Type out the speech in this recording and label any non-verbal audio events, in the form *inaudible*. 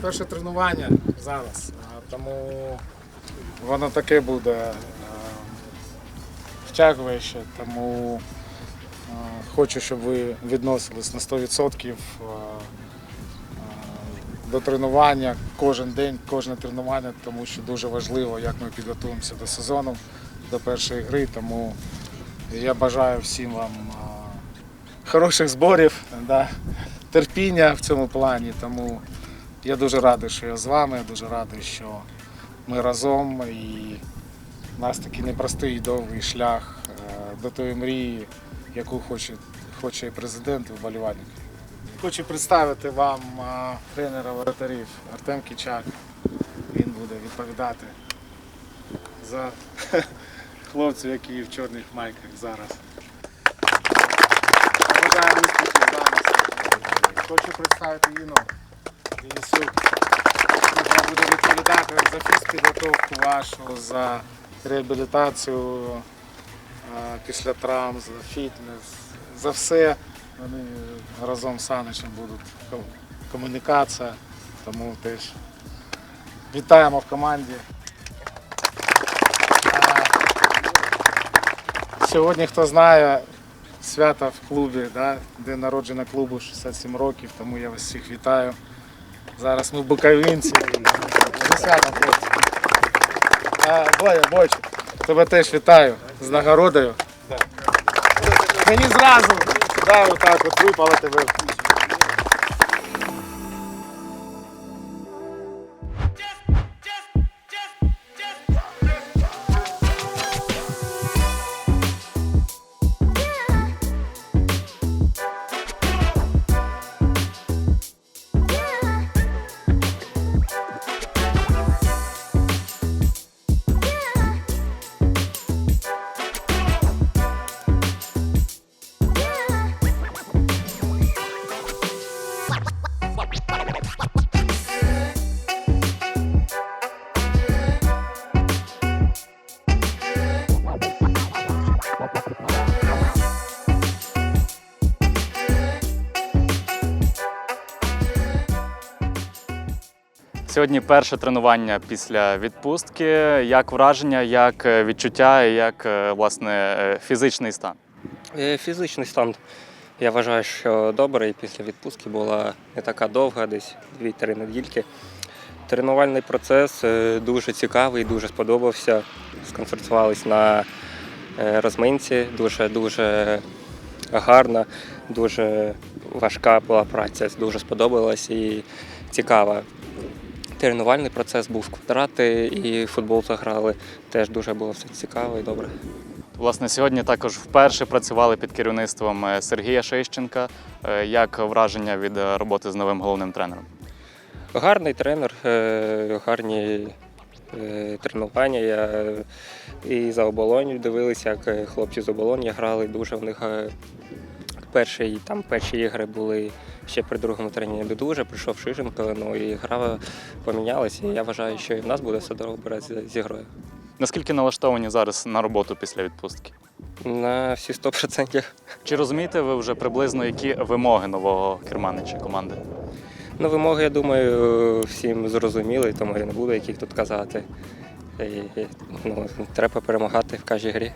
перше тренування зараз, тому воно таке буде втягуюче, тому хочу, щоб ви відносились на 100% е, е, до тренування кожен день, кожне тренування, тому що дуже важливо, як ми підготуємося до сезону, до першої гри. Тому я бажаю всім вам хороших зборів, да, терпіння в цьому плані. Тому я дуже радий, що я з вами, дуже радий, що ми разом і у нас такий непростий і довгий шлях е, до тої мрії, яку хоче, хоче і президент, і вболівальник. Хочу представити вам е, тренера воротарів Артем Кічак. Він буде відповідати за *laughs* хлопців, які в чорних майках зараз. Хочу представити Іну Денисюк, яка буде відповідати за фізпідготовку вашу, за реабілітацію після травм, за фітнес, за все. Вони разом з Саничем будуть комунікація, тому теж вітаємо в команді. Сьогодні, хто знає, свято в клубі, да? день народження клубу 67 років, тому я вас всіх вітаю. Зараз ми в Буковинці. Боя, Бойчик, тебе теж вітаю з нагородою. Мені зразу да, отак от випало тебе. Сьогодні перше тренування після відпустки. Як враження, як е, відчуття як е, власне е, фізичний стан? Фізичний стан, я вважаю, що добрий. Після відпустки була не така довга, десь 2-3 недільки. Тренувальний процес дуже цікавий, дуже сподобався. Сконцентрувались на розминці, дуже дуже гарна, дуже важка була праця, дуже сподобалась і цікава. Тренувальний процес був квадрати і футбол заграли. Теж дуже було все цікаво і добре. Власне, сьогодні також вперше працювали під керівництвом е, Сергія Шищенка. Е, Як враження від е, роботи з новим головним тренером? Гарний тренер, гарні тренування. Я і за оболонь дивилися, як хлопці з оболоні грали. Дуже в них перші, там, перші ігри були ще при другому тренінгі не дуже. Прийшов Шишенко, ну і гра помінялася. І я вважаю, що і в нас буде все добре з, з ігрою. Наскільки налаштовані зараз на роботу після відпустки? На всі 100%. Чи розумієте ви вже приблизно які вимоги нового керманича команди? Ну, вимоги, я думаю, всім зрозуміли, тому я не буду яких тут казати. І, ну, треба перемагати в кожній грі.